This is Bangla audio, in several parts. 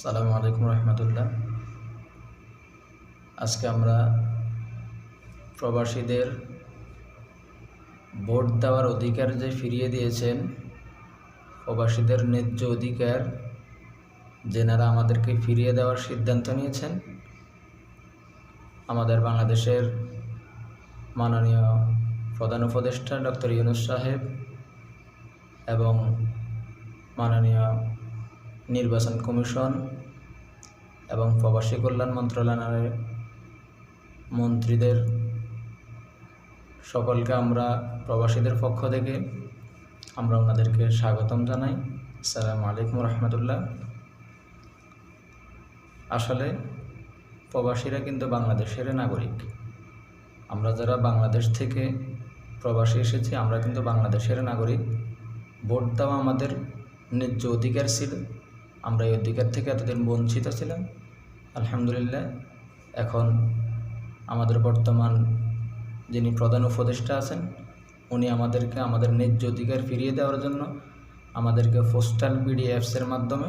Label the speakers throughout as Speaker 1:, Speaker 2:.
Speaker 1: সালামু আলাইকুম রহমতুল্লাহ। আজকে আমরা প্রবাসীদের ভোট দেওয়ার অধিকার যে ফিরিয়ে দিয়েছেন, প্রবাসীদের ন্যায্য অধিকার, যেনারা আমাদেরকে ফিরিয়ে দেওয়ার সিদ্ধান্ত নিয়েছেন, আমাদের বাংলাদেশের মাননীয় প্রধান উপদেষ্টা ডক্টর ইউনুস সাহেব এবং মাননীয় নির্বাচন কমিশন এবং প্রবাসী কল্যাণ মন্ত্রণালয়ের মন্ত্রীদের সকলকে আমরা প্রবাসীদের পক্ষ থেকে আমরা ওনাদেরকে স্বাগতম জানাই। আসসালামু আলাইকুম রহমতুল্লাহ। আসলে প্রবাসীরা কিন্তু বাংলাদেশের নাগরিক। আমরা যারা বাংলাদেশ থেকে প্রবাসী এসেছি, আমরা কিন্তু বাংলাদেশের নাগরিক। ভোট দেওয়া আমাদের ন্যায্য অধিকার ছিল। আমরা এই অধিকার থেকে এতদিন বঞ্চিত ছিলাম। আলহামদুলিল্লাহ, এখন আমাদের বর্তমান যিনি প্রধান উপদেষ্টা আছেন, উনি আমাদেরকে আমাদের ন্যায্য অধিকার ফিরিয়ে দেওয়ার জন্য আমাদেরকে পোস্টাল পিডিএফসের মাধ্যমে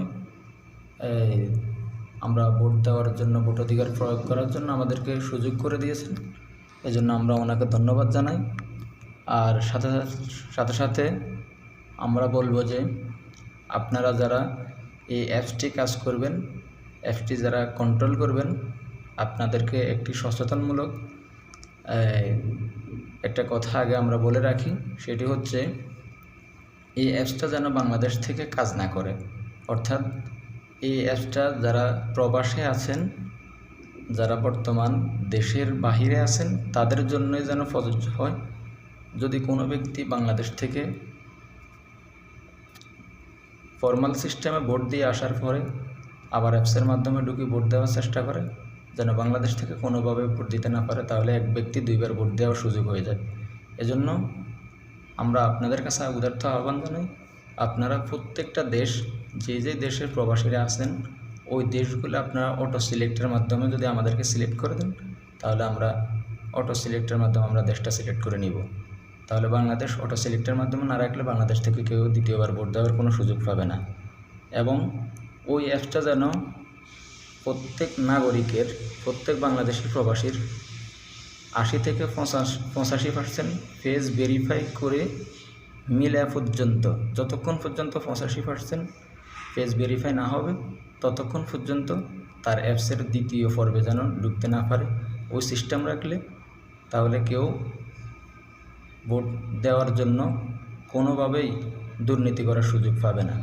Speaker 1: আমরা ভোট দেওয়ার জন্য, ভোট অধিকার প্রয়োগ করার জন্য আমাদেরকে সুযোগ করে দিয়েছেন। এজন্য আমরা ওনাকে ধন্যবাদ জানাই। আর সাথে সাথে সাথে আমরা বলব যে আপনারা যারা এই অ্যাপসটি কাজ করবেন। অ্যাপসটি যারা কন্ট্রোল করবেন, আপনাদেরকে একটি সচেতনমূলক একটা কথা আগে আমরা বলে রাখি, সেটি হচ্ছে এই অ্যাপসটা যেন বাংলাদেশ থেকে কাজ না করে। অর্থাৎ এই অ্যাপসটা যারা প্রবাসে আছেন, যারা বর্তমান দেশের বাহিরে আছেন, তাদের জন্যই যেন প্রযোজ্য হয়। যদি কোনো ব্যক্তি বাংলাদেশ থেকে ফর্মাল সিস্টেমে ভোট দিয়ে আসার পরে আবার অ্যাপসের মাধ্যমে ঢুকে ভোট দেওয়ার চেষ্টা করে, যেন বাংলাদেশ থেকে কোনোভাবে ভোট দিতে না পারে, তাহলে এক ব্যক্তি দুইবার ভোট দেওয়ার সুযোগ হয়ে যায়। এজন্য আমরা আপনাদের কাছে উদার্থ আহ্বান জানাই, আপনারা প্রত্যেকটা দেশ, যে যে দেশের প্রবাসীরা আছেন, ওই দেশগুলো আপনারা অটো সিলেক্টের মাধ্যমে যদি আমাদেরকে সিলেক্ট করে দেন, তাহলে আমরা অটো সিলেক্টের মাধ্যমে আমরা দেশটা সিলেক্ট করে নিব। তাহলে বাংলাদেশ অটো সিলেক্টের মাধ্যমে না রাখলে বাংলাদেশ থেকে কেউ দ্বিতীয়বার ভোট দেওয়ার কোনো সুযোগ পাবে না। এবং ওই অ্যাপসটা যেন প্রত্যেক নাগরিকের, প্রত্যেক বাংলাদেশি প্রবাসীর আশি থেকে পঁচাশ, পঁচাশি পার্সেন্ট ফেস ভেরিফাই করে মিলে পর্যন্ত, যতক্ষণ পর্যন্ত পঁচাশি পার্সেন্ট ফেস ভেরিফাই না হবে, ততক্ষণ পর্যন্ত তার অ্যাপসের দ্বিতীয় পর্বে যেন ঢুকতে না পারে। ওই সিস্টেম রাখলে তাহলে কেউ ভোট দেওয়ার জন্য কোনোভাবেই দুর্নীতি করার সুযোগ পাবে না।